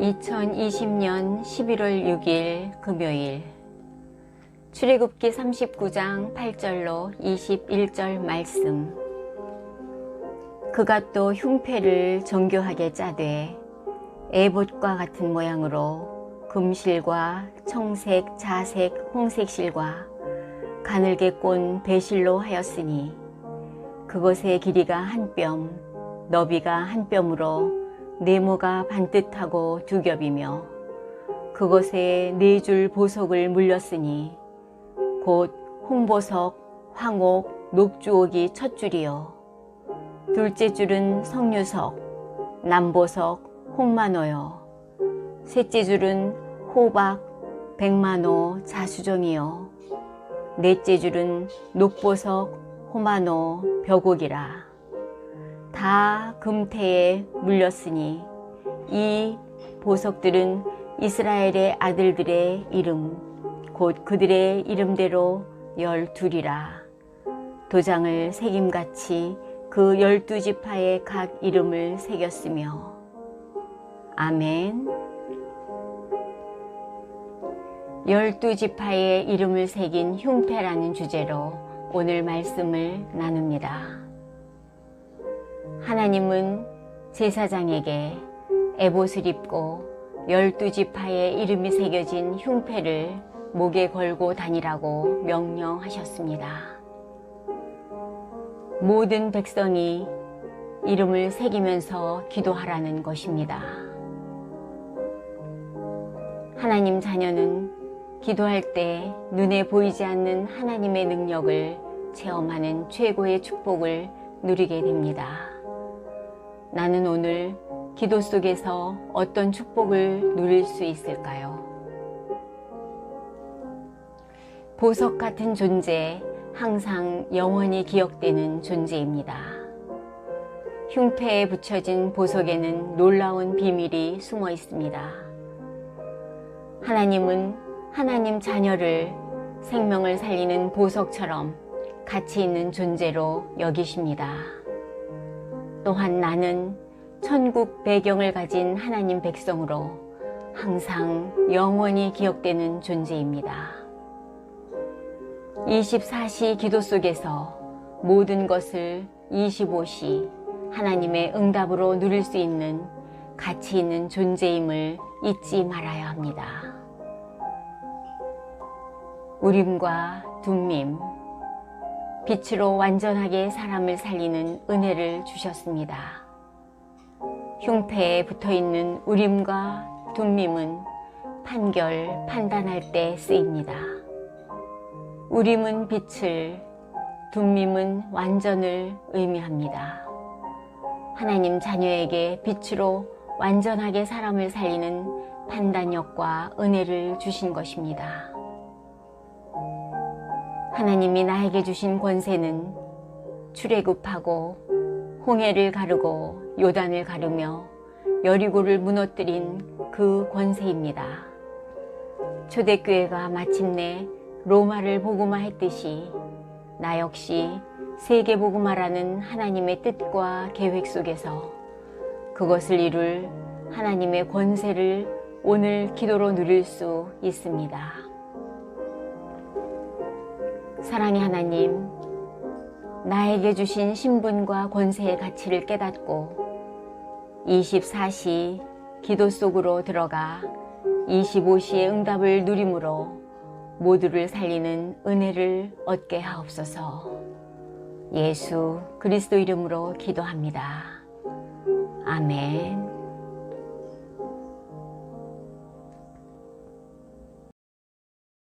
2020년 11월 6일 금요일. 출애굽기 39장 8절로 21절 말씀. 그가 또 흉패를 정교하게 짜되 에봇과 같은 모양으로 금실과 청색, 자색, 홍색 실과 가늘게 꼰 배실로 하였으니 그것의 길이가 한 뼘, 너비가 한 뼘으로 네모가 반듯하고 두 겹이며 그것에 네 줄 보석을 물렸으니 곧 홍보석, 황옥, 녹주옥이 첫 줄이요. 둘째 줄은 석류석, 남보석, 홍만호요. 셋째 줄은 호박, 백만호, 자수정이요. 넷째 줄은 녹보석, 호만호, 벼곡이라 다 금태에 물렸으니 이 보석들은 이스라엘의 아들들의 이름 곧 그들의 이름대로 열둘이라. 도장을 새김같이 그 열두 지파의 각 이름을 새겼으며. 아멘. 열두 지파의 이름을 새긴 흉패라는 주제로 오늘 말씀을 나눕니다. 하나님은 제사장에게 에봇을 입고 열두 지파의 이름이 새겨진 흉패를 목에 걸고 다니라고 명령하셨습니다. 모든 백성이 이름을 새기면서 기도하라는 것입니다. 하나님 자녀는 기도할 때 눈에 보이지 않는 하나님의 능력을 체험하는 최고의 축복을 누리게 됩니다. 나는 오늘 기도 속에서 어떤 축복을 누릴 수 있을까요? 보석 같은 존재, 항상 영원히 기억되는 존재입니다. 흉패에 붙여진 보석에는 놀라운 비밀이 숨어 있습니다. 하나님은 하나님 자녀를 생명을 살리는 보석처럼 가치 있는 존재로 여기십니다. 또한 나는 천국 배경을 가진 하나님 백성으로 항상 영원히 기억되는 존재입니다. 24시 기도 속에서 모든 것을 25시 하나님의 응답으로 누릴 수 있는 가치 있는 존재임을 잊지 말아야 합니다. 우림과 둠밈, 빛으로 완전하게 사람을 살리는 은혜를 주셨습니다. 흉패에 붙어 있는 우림과 둠밈은 판결, 판단할 때 쓰입니다. 우림은 빛을, 둠밈은 완전을 의미합니다. 하나님 자녀에게 빛으로 완전하게 사람을 살리는 판단력과 은혜를 주신 것입니다. 하나님이 나에게 주신 권세는 출애굽하고 홍해를 가르고 요단을 가르며 여리고를 무너뜨린 그 권세입니다. 초대교회가 마침내 로마를 복음화했듯이 나 역시 세계 복음화라는 하나님의 뜻과 계획 속에서 그것을 이룰 하나님의 권세를 오늘 기도로 누릴 수 있습니다. 사랑의 하나님, 나에게 주신 신분과 권세의 가치를 깨닫고 24시 기도 속으로 들어가 25시의 응답을 누림으로 모두를 살리는 은혜를 얻게 하옵소서. 예수 그리스도 이름으로 기도합니다. 아멘.